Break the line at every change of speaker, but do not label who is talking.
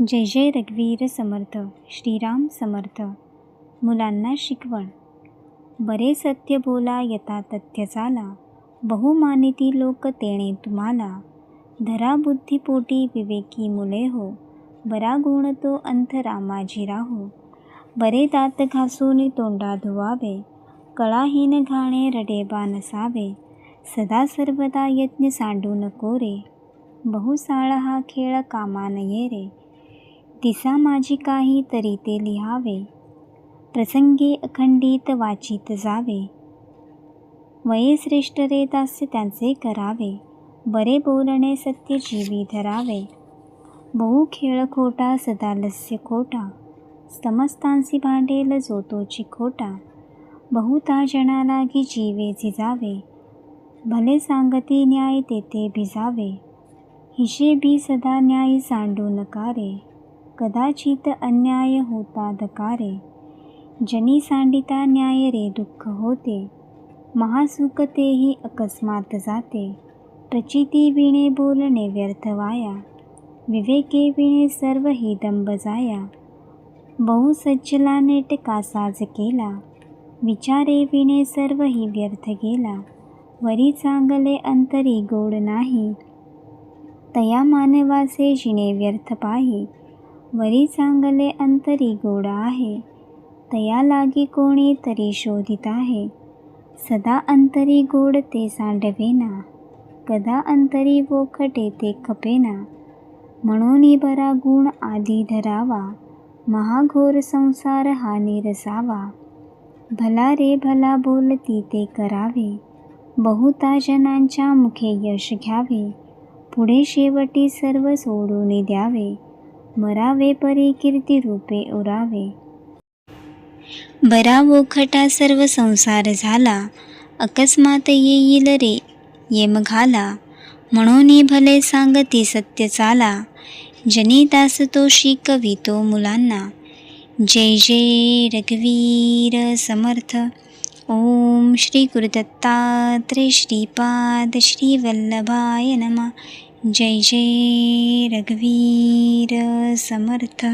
जय जय रघुवीर समर्थ श्रीराम समर्थ. मुलांना शिकवण. बरे सत्य बोला यथा तथ्य चाला. बहुमानिती लोक तेणे तुम्हाला. धरा बुद्धिपोटी विवेकी मुले हो. बरा गुण तो अंतरामाजी राहो. बरे दात घासून तोंडा धुवावे. कळाहीन घाणे रडेबा नसावे सदा सर्वदा यज्ञ सांडू नको रे बहुसाळ हा खेळ कामा नये रे तिसा माझी काही तरी ते लिहावे. प्रसंगी अखंडित वाचित जावे. वये श्रेष्ठ रे दास्य त्यांचे करावे. बरे बोलणे सत्य जीवी धरावे. बहु खेळ खोटा सदा लस्य खोटा. समस्तांसी भांडेल जो तोची खोटा. बहुता जणाला की जीवे झिजावे भले सांगती न्याय तेथे भिजावे. हिशेबी सदा न्याय सांडू नकारे. कदाचित अन्याय होता धकारे जनी सांडिता न्याय रे दुःख होते. महासुख तेही अकस्मात जाते. प्रचिती विणे बोलणे व्यर्थ वाया. विवेके विणे सर्व ही दंब जाया. बहु सज्जला नेटका साज केला. विचारे विणे सर्व ही व्यर्थ गेला. वरी चांगले अंतरी गोड नाही. तया मानवाचे जिणे व्यर्थ पाही. वरी चांगले अंतरी गोड आहे. तया लागी कोणी तरी शोधित आहे. सदा अंतरी गोड ते सांडवेना. कदा अंतरी वोखटे ते खपेना. म्हणून बरा गुण आधी धरावा. महाघोर संसार हा निरसावा. भला रे भला बोलती ते करावे. बहुता जनांच्या मुखे यश घ्यावे. पुढे शेवटी सर्व सोडून द्यावे. मरावे परी कीर्ती रूपे उरावे. बरा वोखटा सर्व संसार झाला अकस्मात येईल रे येम घाला. म्हणून भले सांगती सत्य चाला जनितास तो शिकवितो मुलांना. जय जय रघुवीर समर्थ ओम श्री गुरुदत्तात्रे श्रीपाद श्री वल्लभाय नमः. जय जय रघुवीर समर्थ।